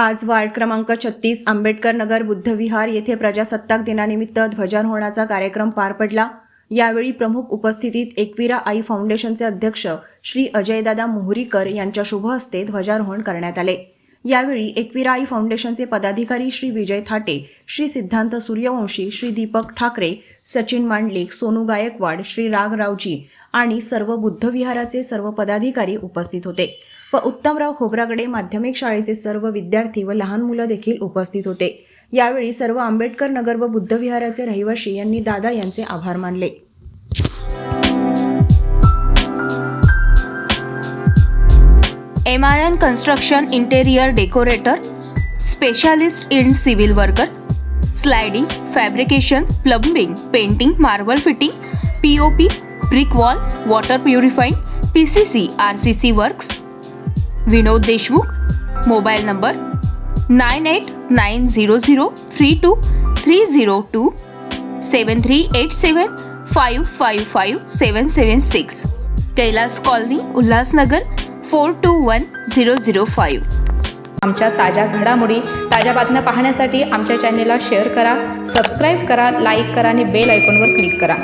आज वार्ड क्रमांक छत्तीस आंबेडकर नगर बुद्धविहार येथे प्रजासत्ताक दिनानिमित्त ध्वजारोहणाचा कार्यक्रम पार पडला. यावेळी प्रमुख उपस्थितीत एकविरा आई फाउंडेशनचे अध्यक्ष श्री अजयदादा मोहरीकर यांच्या शुभ हस्ते ध्वजारोहण करण्यात आले. यावेळी एकविरा आई फाउंडेशनचे पदाधिकारी श्री विजय थाटे श्री सिद्धांत सूर्यवंशी श्री दीपक ठाकरे सचिन मांडलिक सोनू गायकवाड श्री राग रावजी आणि सर्व बुद्धविहाराचे सर्व पदाधिकारी उपस्थित होते व उत्तमराव खोब्रागडे माध्यमिक शाळेचे सर्व विद्यार्थी व लहान मुलं देखील उपस्थित होते. यावेळी सर्व आंबेडकर नगर व बुद्धविहाराचे रहिवासी यांनी दादा यांचे आभार मानले. M R N construction interior decorator specialist in civil worker sliding fabrication plumbing painting marble fitting P O P brick wall water purifying P C C R C C works Vinod Deshmukh mobile number nine eight nine zero zero three two three zero two seven three eight seven five five five seven seven six Kailas colony Ulhasnagar four two one zero zero five. आमच्या ताज्या घडामोडी ताज्या बातम्या पाहण्यासाठी आमच्या चॅनेलला share करा subscribe करा लाईक करा आणि बेल आयकॉनवर क्लिक करा.